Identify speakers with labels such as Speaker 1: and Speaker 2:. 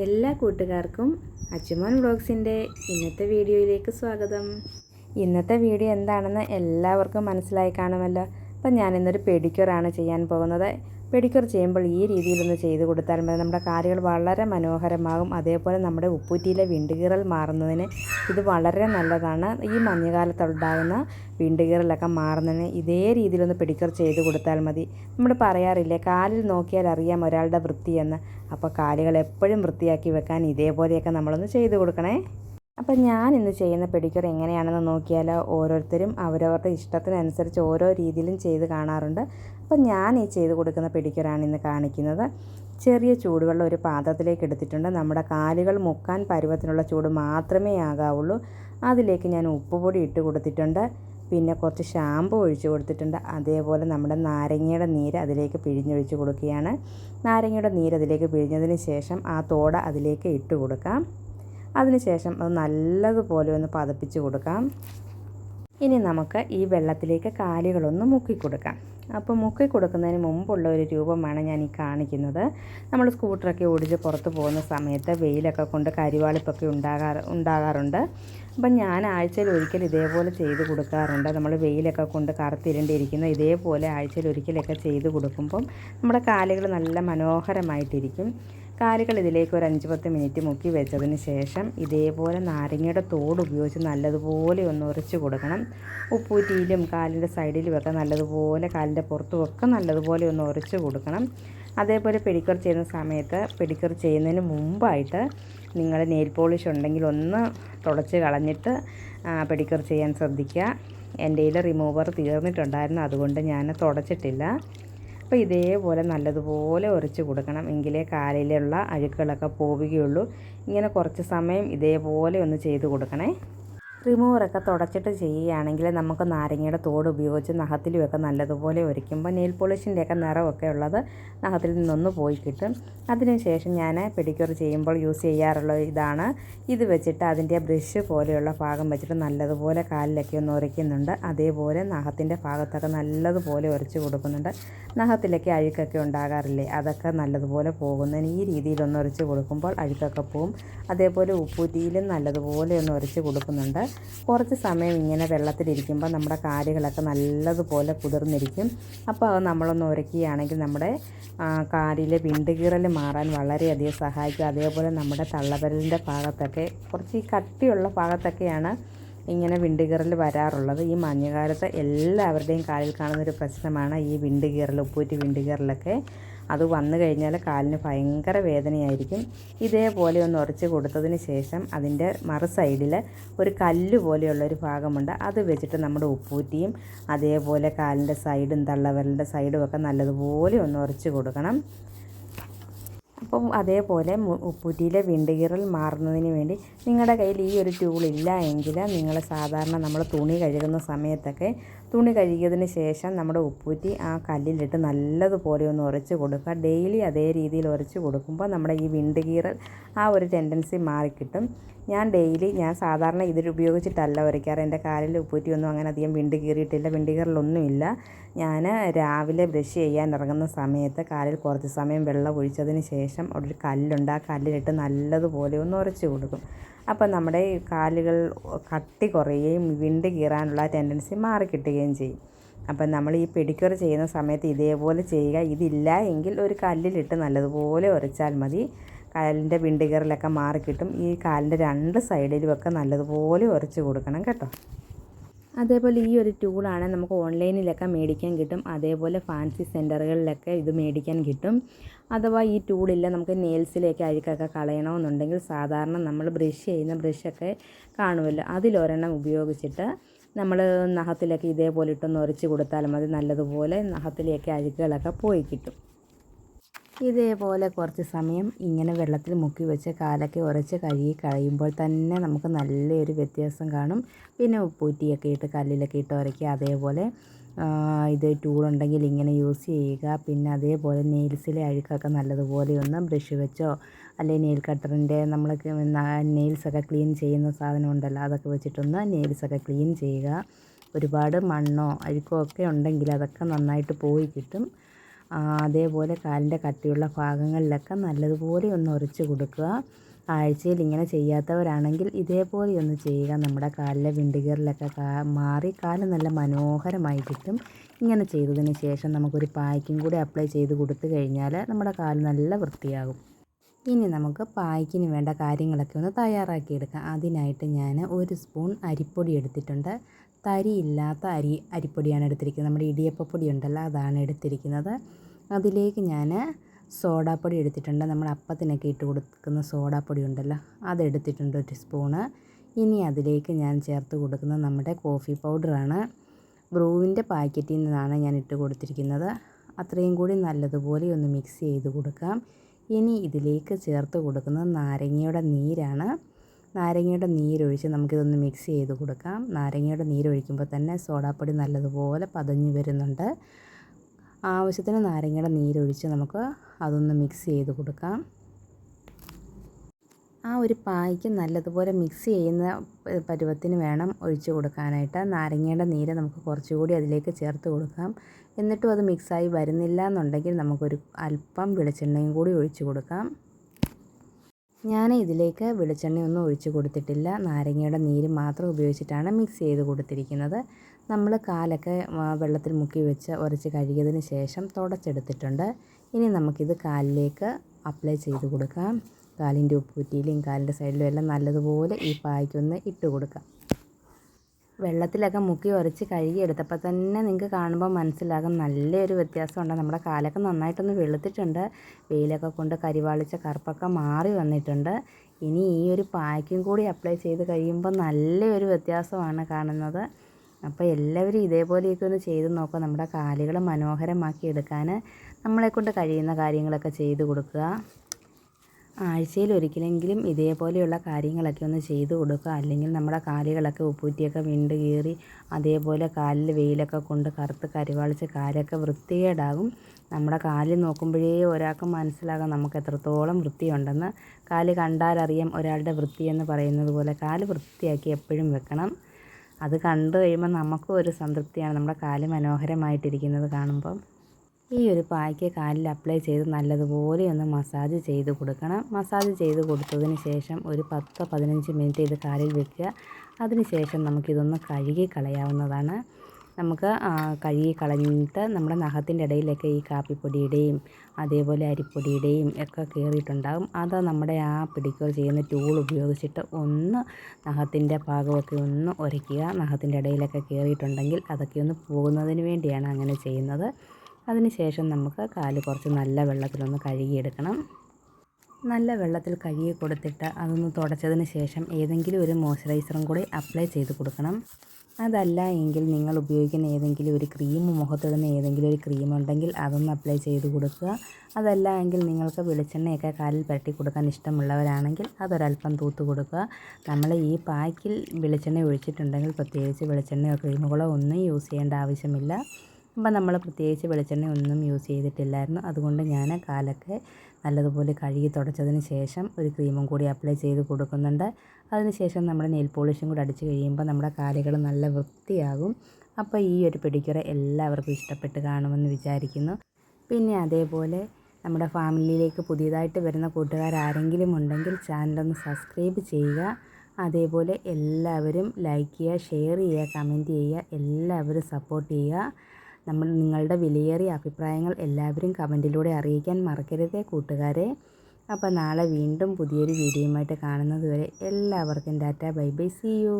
Speaker 1: എല്ലാ കൂട്ടുകാർക്കും അച്ചുമോൻ വ്ളോഗ്സിന്റെ ഇന്നത്തെ വീഡിയോയിലേക്ക് സ്വാഗതം. ഇന്നത്തെ വീഡിയോ എന്താണെന്ന് എല്ലാവർക്കും മനസ്സിലായി കാണുമല്ലോ. അപ്പം ഞാനിന്നൊരു പെഡിക്യൂറാണ് ചെയ്യാൻ പോകുന്നത്. പെഡിക്യൂർ ചെയ്യുമ്പോൾ ഈ രീതിയിലൊന്ന് ചെയ്ത് കൊടുത്താൽ മതി. നമ്മുടെ കാര്യങ്ങൾ വളരെ മനോഹരമാകും. അതേപോലെ നമ്മുടെ ഉപ്പൂറ്റിയിലെ വിണ്ടുകീറൽ മാറുന്നതിന് ഇത് വളരെ നല്ലതാണ്. ഈ മഞ്ഞുകാലത്തുണ്ടാകുന്ന വിണ്ടുകീറലൊക്കെ മാറുന്നതിന് ഇതേ രീതിയിലൊന്ന് പെഡിക്യൂർ ചെയ്ത് കൊടുത്താൽ മതി. നമ്മൾ പറയാറില്ലേ കാലിൽ നോക്കിയാൽ അറിയാം ഒരാളുടെ വൃത്തിയെന്ന്. അപ്പോൾ കാലുകൾ എപ്പോഴും വൃത്തിയാക്കി വെക്കാൻ ഇതേപോലെയൊക്കെ നമ്മളൊന്ന് ചെയ്ത് കൊടുക്കണേ. അപ്പം ഞാൻ ഇന്ന് ചെയ്യുന്ന പെഡിക്യൂർ എങ്ങനെയാണെന്ന് നോക്കിയാൽ ഓരോരുത്തരും അവരവരുടെ ഇഷ്ടത്തിനനുസരിച്ച് ഓരോ രീതിയിലും ചെയ്ത് കാണാറുണ്ട്. അപ്പം ഞാൻ ഈ ചെയ്ത് കൊടുക്കുന്ന പെഡിക്യൂറാണ് ഇന്ന് കാണിക്കുന്നത്. ചെറിയ ചൂടുവെള്ളം ഒരു പാത്രത്തിലേക്ക് എടുത്തിട്ടുണ്ട്. നമ്മുടെ കാലുകൾ മുക്കാൻ പരുവത്തിനുള്ള ചൂട് മാത്രമേ ആകാവുള്ളൂ. അതിലേക്ക് ഞാൻ ഉപ്പുപൊടി ഇട്ട് കൊടുത്തിട്ടുണ്ട്. പിന്നെ കുറച്ച് ഷാമ്പു ഒഴിച്ചു കൊടുത്തിട്ടുണ്ട്. അതേപോലെ നമ്മുടെ നാരങ്ങയുടെ നീര് അതിലേക്ക് പിഴിഞ്ഞൊഴിച്ച് കൊടുക്കുകയാണ്. നാരങ്ങയുടെ നീര് അതിലേക്ക് പിഴിഞ്ഞതിന് ശേഷം ആ തോട അതിലേക്ക് ഇട്ട് കൊടുക്കാം. അതിനുശേഷം അത് നല്ലതുപോലെ ഒന്ന് പതപ്പിച്ച് കൊടുക്കാം. ഇനി നമുക്ക് ഈ വെള്ളത്തിലേക്ക് കാലുകളൊന്ന് മുക്കി കൊടുക്കാം. അപ്പോൾ മുക്കി കൊടുക്കുന്നതിന് മുമ്പുള്ള ഒരു രൂപമാണ് ഞാൻ ഈ കാണിക്കുന്നത്. നമ്മൾ സ്കൂട്ടറൊക്കെ ഓടിച്ച് പുറത്ത് പോകുന്ന സമയത്ത് വെയിലൊക്കെ കൊണ്ട് കരിവാളിപ്പൊക്കെ ഉണ്ടാകാറ് ഉണ്ടാകാറുണ്ട്. അപ്പം ഞാൻ ആഴ്ചയിൽ ഒരിക്കൽ ഇതേപോലെ ചെയ്ത് കൊടുക്കാറുണ്ട്. നമ്മൾ വെയിലൊക്കെ കൊണ്ട് കറുത്തിരണ്ടിരിക്കുന്ന. ഇതേപോലെ ആഴ്ചയിൽ ഒരിക്കലൊക്കെ ചെയ്ത് കൊടുക്കുമ്പം നമ്മുടെ കാലുകൾ നല്ല മനോഹരമായിട്ടിരിക്കും. കാലുകൾ ഇതിലേക്ക് ഒരു അഞ്ച് പത്ത് മിനിറ്റ് മുക്കി വെച്ചതിന് ശേഷം ഇതേപോലെ നാരങ്ങയുടെ തോട് ഉപയോഗിച്ച് നല്ലതുപോലെ ഒന്ന് ഉരച്ച് കൊടുക്കണം. ഉപ്പൂറ്റിയിലും കാലിന്റെ സൈഡിലുമൊക്കെ നല്ലതുപോലെ കാലിന്റെ പുറത്തുമൊക്കെ നല്ലതുപോലെ ഒന്ന് ഉരച്ച് കൊടുക്കണം. അതേപോലെ പെഡിക്കർ ചെയ്യുന്ന സമയത്ത് പെഡിക്കർ ചെയ്യുന്നതിന് മുമ്പായിട്ട് നിങ്ങൾ നെയിൽ പോളിഷ് ഉണ്ടെങ്കിൽ ഒന്ന് തുടച്ച് കളഞ്ഞിട്ട് പെഡിക്കർ ചെയ്യാൻ ശ്രദ്ധിക്കുക. എന്റെ കയ്യിൽ റിമൂവർ തീർന്നിട്ടുണ്ടായിരുന്നു അതുകൊണ്ട് ഞാൻ തുടച്ചിട്ടില്ല. അപ്പോൾ ഇതേപോലെ നല്ലതുപോലെ ഉരച്ച് കൊടുക്കണം. എങ്കിലേ കാലിലുള്ള അഴുക്കുകളൊക്കെ പോവുകയുള്ളൂ. ഇങ്ങനെ കുറച്ച് സമയം ഇതേപോലെ ഒന്ന് ചെയ്ത് കൊടുക്കണേ. റിമൂവറൊക്കെ തുടച്ചിട്ട് ചെയ്യുകയാണെങ്കിൽ നമുക്ക് നാരങ്ങയുടെ തോട് ഉപയോഗിച്ച് നഖത്തിലുമൊക്കെ നല്ലതുപോലെ ഒരിക്കുമ്പോൾ നെയിൽ പോളിഷിന്റെയൊക്കെ നിറമൊക്കെ ഉള്ളത് നഖത്തിൽ നിന്നൊന്ന് പോയി കിട്ടും. അതിനുശേഷം ഞാൻ പെഡിക്യൂർ ചെയ്യുമ്പോൾ യൂസ് ചെയ്യാറുള്ള ഇതാണ്. ഇത് വെച്ചിട്ട് അതിന്റെ ബ്രഷ് പോലെയുള്ള ഭാഗം വെച്ചിട്ട് നല്ലതുപോലെ കാലിലൊക്കെ ഒന്ന് ഉരയ്ക്കുന്നുണ്ട് അതേപോലെ നഖത്തിന്റെ ഭാഗത്തൊക്കെ നല്ലതുപോലെ ഉരച്ച് കൊടുക്കുന്നുണ്ട്. നഖത്തിലൊക്കെ അഴുക്കൊക്കെ ഉണ്ടാകാറില്ലേ അതൊക്കെ നല്ലതുപോലെ പോകുന്നതിന് ഈ രീതിയിലൊന്ന് ഉരച്ച് കൊടുക്കുമ്പോൾ അഴുക്കൊക്കെ പോവും. അതേപോലെ ഉപ്പുതിയിലും നല്ലതുപോലെ ഒന്ന് ഉരച്ച് കൊടുക്കുന്നുണ്ട്. കുറച്ച് സമയം ഇങ്ങനെ വെള്ളത്തിലിരിക്കുമ്പോൾ നമ്മുടെ കാലുകളൊക്കെ നല്ലതുപോലെ കുതിർന്നിരിക്കും. അപ്പോൾ അത് നമ്മളൊന്ന് ഉരക്കുകയാണെങ്കിൽ നമ്മുടെ കാലിലെ വിണ്ടുകീറൽ മാറാൻ വളരെയധികം സഹായിക്കും. അതേപോലെ നമ്മുടെ തള്ളവിരലിന്റെ ഭാഗത്തൊക്കെ കുറച്ച് ഈ കട്ടിയുള്ള ഭാഗത്തൊക്കെയാണ് ഇങ്ങനെ വിണ്ടുകീറൽ വരാറുള്ളത്. ഈ മഞ്ഞുകാലത്ത് എല്ലാവരുടെയും കാലിൽ കാണുന്നൊരു പ്രശ്നമാണ് ഈ വിണ്ടുകീറൽ ഉപ്പൂറ്റി വിണ്ടുകീറലൊക്കെ. അത് വന്നു കഴിഞ്ഞാൽ കാലിന് ഭയങ്കര വേദനയായിരിക്കും. ഇതേപോലെ ഒന്ന് ഉറച്ച് കൊടുത്തതിന് ശേഷം അതിന്റെ മറു സൈഡിൽ ഒരു കല്ല് പോലെയുള്ള ഒരു ഭാഗമുണ്ട്. അത് വെച്ചിട്ട് നമ്മുടെ ഉപ്പൂറ്റിയും അതേപോലെ കാലിന്റെ സൈഡും തള്ളവരലിന്റെ സൈഡും ഒക്കെ നല്ലതുപോലെ ഒന്ന് ഉറച്ച് കൊടുക്കണം. അപ്പം അതേപോലെ ഉപ്പൂറ്റിയിലെ വിണ്ടുകീറൽ മാറുന്നതിന് വേണ്ടി നിങ്ങളുടെ കയ്യിൽ ഈ ഒരു ടൂൾ ഇല്ല എങ്കിൽ നിങ്ങൾ സാധാരണ നമ്മൾ തുണി കഴുകുന്ന സമയത്തൊക്കെ തുണി കഴുകിയതിന് ശേഷം നമ്മുടെ ഉപ്പൂറ്റി ആ കല്ലിലിട്ട് നല്ലതുപോലെ ഒന്ന് ഉരച്ച് കൊടുക്കുക. ഡെയിലി അതേ രീതിയിൽ ഉരച്ച് കൊടുക്കുമ്പോൾ നമ്മുടെ ഈ വിണ്ടുകീറൽ ആ ഒരു ടെൻഡൻസി മാറിക്കിട്ടും. ഞാൻ ഡെയിലി ഞാൻ സാധാരണ ഇതിൽ ഉപയോഗിച്ചിട്ടല്ല ഉരയ്ക്കാറ്. എന്റെ കാലിൽ ഉപ്പൂറ്റിയൊന്നും അങ്ങനെ അധികം വിണ്ട് കീറിയിട്ടില്ല. വിണ്ടുകീറലൊന്നുമില്ല ഞാൻ രാവിലെ ബ്രഷ് ചെയ്യാൻ ഇറങ്ങുന്ന സമയത്ത് കാലിൽ കുറച്ച് സമയം വെള്ളം ഒഴിച്ചതിന് ശേഷം അവിടെ ഒരു കല്ലുണ്ട്. ആ കല്ലിലിട്ട് നല്ലതുപോലെ ഒന്ന് ഉരച്ച് കൊടുക്കും. അപ്പം നമ്മുടെ കാലുകൾ കട്ടി കുറയുകയും വിണ്ട് കീറാനുള്ള ടെൻഡൻസി മാറിക്കിട്ടുകയും ചെയ്യും. അപ്പം നമ്മൾ ഈ പെഡിക്യൂർ ചെയ്യുന്ന സമയത്ത് ഇതേപോലെ ചെയ്യുക. ഇതില്ല എങ്കിൽ ഒരു കല്ലിലിട്ട് നല്ലതുപോലെ ഉരച്ചാൽ മതി. കാലിന്റെ വിണ്ടുകീറലൊക്കെ മാറിക്കിട്ടും ഈ കാലിന്റെ രണ്ട് സൈഡിലുമൊക്കെ നല്ലതുപോലെ ഉരച്ച് കൊടുക്കണം കേട്ടോ. അതേപോലെ ഈ ഒരു ടൂളാണ് നമുക്ക് ഓൺലൈനിലൊക്കെ മേടിക്കാൻ കിട്ടും. അതേപോലെ ഫാൻസി സെന്ററുകളിലൊക്കെ ഇത് മേടിക്കാൻ കിട്ടും. അഥവാ ഈ ടൂളില്ല നമുക്ക് നെയിൽസിലേക്ക് അഴുക്കൊക്കെ കളയണമെന്നുണ്ടെങ്കിൽ സാധാരണ നമ്മൾ ബ്രഷ് ചെയ്യുന്ന ബ്രഷൊക്കെ കാണുമല്ലോ. അതിലൊരെണ്ണം ഉപയോഗിച്ചിട്ട് നമ്മൾ നഖത്തിലൊക്കെ ഇതേപോലെ ഇട്ടൊന്ന് ഉരച്ച് കൊടുത്താൽ മതി നല്ലതുപോലെ നഖത്തിലേക്ക് അഴുക്കുകളൊക്കെ പോയി കിട്ടും. ഇതേപോലെ കുറച്ച് സമയം ഇങ്ങനെ വെള്ളത്തിൽ മുക്കി വെച്ച് കാലൊക്കെ ഉരച്ച് കഴുകി കഴിയുമ്പോൾ തന്നെ നമുക്ക് നല്ലൊരു വ്യത്യാസം കാണും. പിന്നെ ഉപ്പൂറ്റിയൊക്കെ ഇട്ട് കല്ലിലൊക്കെ ഇട്ട് ഉരയ്ക്കുക അതേപോലെ ഇത് ടൂളുണ്ടെങ്കിൽ ഇങ്ങനെ യൂസ് ചെയ്യുക. പിന്നെ അതേപോലെ നെയിൽസിലെ അഴുക്കൊക്കെ നല്ലതുപോലെ ഒന്ന് ബ്രഷ് വെച്ചോ അല്ലെങ്കിൽ നെയിൽ കട്ടറിന്റെ നമ്മൾ നെയിൽസൊക്കെ ക്ലീൻ ചെയ്യുന്ന സാധനം ഉണ്ടല്ലോ അതൊക്കെ വെച്ചിട്ടൊന്ന് നെയിൽസൊക്കെ ക്ലീൻ ചെയ്യുക. ഒരുപാട് മണ്ണോ അഴുക്കോ ഒക്കെ ഉണ്ടെങ്കിൽ അതൊക്കെ നന്നായിട്ട് പോയി കിട്ടും. അതേപോലെ കാലിന്റെ കട്ടിയുള്ള ഭാഗങ്ങളിലൊക്കെ നല്ലതുപോലെ ഒന്ന് ഉരച്ച് കൊടുക്കുക. ആഴ്ചയിൽ ഇങ്ങനെ ചെയ്യാത്തവരാണെങ്കിൽ ഇതേപോലെ ഒന്ന് ചെയ്യുക. നമ്മുടെ കാലിലെ വിണ്ടുകീറിലൊക്കെ മാറി കാൽ നല്ല മനോഹരമായി കിട്ടും. ഇങ്ങനെ ചെയ്തതിന് ശേഷം നമുക്കൊരു പായ്ക്കും കൂടി അപ്ലൈ ചെയ്ത് കൊടുത്തു കഴിഞ്ഞാൽ നമ്മുടെ കാൽ നല്ല വൃത്തിയാകും. ഇനി നമുക്ക് പായ്ക്കിന് വേണ്ട കാര്യങ്ങളൊക്കെ ഒന്ന് തയ്യാറാക്കിയെടുക്കാം. അതിനായിട്ട് ഞാൻ ഒരു സ്പൂൺ അരിപ്പൊടി എടുത്തിട്ടുണ്ട്. തരിയില്ലാത്ത അരി അരിപ്പൊടിയാണ് എടുത്തിരിക്കുന്നത്. നമ്മുടെ ഇടിയപ്പപ്പൊടി ഉണ്ടല്ലോ അതാണ് എടുത്തിരിക്കുന്നത്. അതിലേക്ക് ഞാൻ സോഡാപ്പൊടി എടുത്തിട്ടുണ്ട്. നമ്മൾ അപ്പത്തിനൊക്കെ ഇട്ട് കൊടുക്കുന്ന സോഡാപ്പൊടി ഉണ്ടല്ലോ അതെടുത്തിട്ടുണ്ട് ഒരു സ്പൂണ്. ഇനി അതിലേക്ക് ഞാൻ ചേർത്ത് കൊടുക്കുന്നത് നമ്മുടെ കോഫി പൗഡറാണ്. ബ്രൂവിന്റെ പാക്കറ്റിൽ നിന്നാണ് ഞാൻ ഇട്ട് കൊടുത്തിരിക്കുന്നത്. അത്രയും കൂടി നല്ലതുപോലെ ഒന്ന് മിക്സ് ചെയ്ത് കൊടുക്കാം. ഇനി ഇതിലേക്ക് ചേർത്ത് കൊടുക്കുന്നത് നാരങ്ങയുടെ നീരാണ്. നാരങ്ങയുടെ നീരൊഴിച്ച് നമുക്കിതൊന്ന് മിക്സ് ചെയ്ത് കൊടുക്കാം. നാരങ്ങയുടെ നീരൊഴിക്കുമ്പോൾ തന്നെ സോഡാപ്പൊടി നല്ലതുപോലെ പതഞ്ഞു വരുന്നുണ്ട്. ആവശ്യത്തിന് നാരങ്ങയുടെ നീരൊഴിച്ച് നമുക്ക് അതൊന്ന് മിക്സ് ചെയ്ത് കൊടുക്കാം. ആ ഒരു പായ്ക്ക് നല്ലതുപോലെ മിക്സ് ചെയ്യുന്ന പരുവത്തിന് വേണം ഒഴിച്ച് കൊടുക്കാനായിട്ട്. നാരങ്ങയുടെ നീര് നമുക്ക് കുറച്ചുകൂടി അതിലേക്ക് ചേർത്ത് കൊടുക്കാം. എന്നിട്ടും അത് മിക്സായി വരുന്നില്ല എന്നുണ്ടെങ്കിൽ നമുക്കൊരു അല്പം വെളിച്ചെണ്ണയും കൂടി ഒഴിച്ച് കൊടുക്കാം. ഞാൻ ഇതിലേക്ക് വെളിച്ചെണ്ണയൊന്നും ഒഴിച്ച് കൊടുത്തിട്ടില്ല. നാരങ്ങയുടെ നീര് മാത്രം ഉപയോഗിച്ചിട്ടാണ് മിക്സ് ചെയ്ത് കൊടുത്തിരിക്കുന്നത്. നമ്മൾ കാലൊക്കെ വെള്ളത്തിൽ മുക്കി വെച്ച് ഉരച്ച് കഴുകിയതിന് ശേഷം തുടച്ചെടുത്തിട്ടുണ്ട്. ഇനി നമുക്കിത് കാലിലേക്ക് അപ്ലൈ ചെയ്ത് കൊടുക്കാം. കാലിന്റെ ഉപ്പൂറ്റിയിലും കാലിന്റെ സൈഡിലും എല്ലാം നല്ലതുപോലെ ഈ പായ്ക്കൊന്ന് ഇട്ട് കൊടുക്കാം. വെള്ളത്തിലൊക്കെ മുക്കി ഉരച്ച് കഴുകിയെടുത്തപ്പോൾ തന്നെ നിങ്ങൾക്ക് കാണുമ്പോൾ മനസ്സിലാകും നല്ലൊരു വ്യത്യാസമുണ്ട്. നമ്മുടെ കാലൊക്കെ നന്നായിട്ടൊന്ന് വെളുത്തിട്ടുണ്ട്. വെയിലൊക്കെ കൊണ്ട് കരിവാളിച്ച കറുപ്പൊക്കെ മാറി വന്നിട്ടുണ്ട്. ഇനി ഈ ഒരു പായ്ക്കും കൂടി അപ്ലൈ ചെയ്ത് കഴിയുമ്പോൾ നല്ലൊരു വ്യത്യാസമാണ് കാണുന്നത്. അപ്പോൾ എല്ലാവരും ഇതേപോലെയൊക്കെ ഒന്ന് ചെയ്ത് നോക്കുക. നമ്മുടെ കാലുകൾ മനോഹരമാക്കി എടുക്കാൻ നമ്മളെക്കൊണ്ട് കഴിയുന്ന കാര്യങ്ങളൊക്കെ ചെയ്ത് കൊടുക്കുക. ആഴ്ചയിൽ ഒരിക്കലെങ്കിലും ഇതേപോലെയുള്ള കാര്യങ്ങളൊക്കെ ഒന്ന് ചെയ്തു കൊടുക്കുക. അല്ലെങ്കിൽ നമ്മുടെ കാലുകളൊക്കെ ഉപ്പൂറ്റിയൊക്കെ വിണ്ട് കീറി അതേപോലെ കാലിൽ വെയിലൊക്കെ കൊണ്ട് കറുത്ത് കരിവാളിച്ച് കാലൊക്കെ വൃത്തികേടാകും. നമ്മുടെ കാലിൽ നോക്കുമ്പോഴേ ഒരാൾക്ക് മനസ്സിലാകാം നമുക്ക് എത്രത്തോളം വൃത്തിയുണ്ടെന്ന്. കാൽ കണ്ടാലറിയാം ഒരാളുടെ വൃത്തി എന്ന് പറയുന്നത് പോലെ കാൽ വൃത്തിയാക്കി എപ്പോഴും വെക്കണം. അത് കണ്ടു കഴിയുമ്പോൾ നമുക്കും ഒരു സംതൃപ്തിയാണ് നമ്മുടെ കാൽ മനോഹരമായിട്ടിരിക്കുന്നത് കാണുമ്പം. ഈ ഒരു പായ്ക്ക് കാലിൽ അപ്ലൈ ചെയ്ത് നല്ലതുപോലെ ഒന്ന് മസാജ് ചെയ്ത് കൊടുക്കണം. മസാജ് ചെയ്ത് കൊടുത്തതിന് ശേഷം ഒരു പത്ത് പതിനഞ്ച് മിനിറ്റ് ഇത് കാലിൽ വെക്കുക. അതിന് ശേഷം നമുക്കിതൊന്ന് കഴുകി കളയാവുന്നതാണ്. നമുക്ക് കഴുകി കളഞ്ഞിട്ട് നമ്മുടെ നഖത്തിന്റെ ഇടയിലൊക്കെ ഈ കാപ്പിപ്പൊടിയുടെയും അതേപോലെ അരിപ്പൊടിയുടെയും ഒക്കെ കയറിയിട്ടുണ്ടാകും അത് നമ്മുടെ ആ പിടിക്കോ ചെയ്യുന്ന ടൂൾ ഉപയോഗിച്ചിട്ട് ഒന്ന് നഖത്തിന്റെ പാകമൊക്കെ ഒന്ന് ഉരയ്ക്കുക. നഖത്തിന്റെ ഇടയിലൊക്കെ കയറിയിട്ടുണ്ടെങ്കിൽ അതൊക്കെ ഒന്ന് പോകുന്നതിന് വേണ്ടിയാണ് അങ്ങനെ ചെയ്യുന്നത്. അതിനുശേഷം നമുക്ക് കാൽ കുറച്ച് നല്ല വെള്ളത്തിലൊന്ന് കഴുകിയെടുക്കണം. നല്ല വെള്ളത്തിൽ കഴുകി കൊടുത്തിട്ട് അതൊന്ന് തുടച്ചതിന് ശേഷം ഏതെങ്കിലും ഒരു മോയ്സ്ചറൈസറും കൂടി അപ്ലൈ ചെയ്ത് കൊടുക്കണം. അതല്ല എങ്കിൽ നിങ്ങൾ ഉപയോഗിക്കുന്ന ഏതെങ്കിലും ഒരു ക്രീം മുഖത്തിടുന്ന ഏതെങ്കിലും ഒരു ക്രീം ഉണ്ടെങ്കിൽ അതൊന്ന് അപ്ലൈ ചെയ്ത് കൊടുക്കുക. അതല്ല എങ്കിൽ നിങ്ങൾക്ക് വെളിച്ചെണ്ണയൊക്കെ കാലിൽ പുരട്ടി കൊടുക്കാൻ ഇഷ്ടമുള്ളവരാണെങ്കിൽ അതൊരല്പം തൂത്ത് കൊടുക്കുക. നമ്മൾ ഈ പാക്കിൽ വെളിച്ചെണ്ണ ഒഴിച്ചിട്ടുണ്ടെങ്കിൽ പ്രത്യേകിച്ച് വെളിച്ചെണ്ണയോ ക്രീമുകളോ ഒന്നും യൂസ് ചെയ്യേണ്ട ആവശ്യമില്ല. അപ്പം നമ്മൾ പ്രത്യേകിച്ച് വെളിച്ചെണ്ണ ഒന്നും യൂസ് ചെയ്തിട്ടില്ലായിരുന്നു. അതുകൊണ്ട് ഞാൻ കാലൊക്കെ നല്ലതുപോലെ കഴുകി തുടച്ചതിന് ശേഷം ഒരു ക്രീമും കൂടി അപ്ലൈ ചെയ്ത് കൊടുക്കുന്നുണ്ട്. അതിനുശേഷം നമ്മൾ നെയിൽ പോളിഷും കൂടി അടിച്ച് കഴിയുമ്പോൾ നമ്മുടെ കാലുകൾ നല്ല വൃത്തിയാകും. അപ്പോൾ ഈ ഒരു പെഡിക്യൂർ എല്ലാവർക്കും ഇഷ്ടപ്പെട്ട് കാണുമെന്ന് വിചാരിക്കുന്നു. പിന്നെ അതേപോലെ നമ്മുടെ ഫാമിലിയിലേക്ക് പുതിയതായിട്ട് വരുന്ന കൂട്ടുകാരാരെങ്കിലും ഉണ്ടെങ്കിൽ ചാനലൊന്ന് സബ്സ്ക്രൈബ് ചെയ്യുക. അതേപോലെ എല്ലാവരും ലൈക്ക് ചെയ്യുക ഷെയർ ചെയ്യുക കമന്റ് ചെയ്യുക എല്ലാവരും സപ്പോർട്ട് ചെയ്യുക. നമ്മൾ നിങ്ങളുടെ വിലയേറിയ അഭിപ്രായങ്ങൾ എല്ലാവരും കമന്റിലൂടെ അറിയിക്കാൻ മറക്കരുത് കൂട്ടുകാരെ. അപ്പോൾ നാളെ വീണ്ടും പുതിയൊരു വീഡിയോയുമായിട്ട് കാണുന്നത് വരെ എല്ലാവർക്കും tata bye bye see you.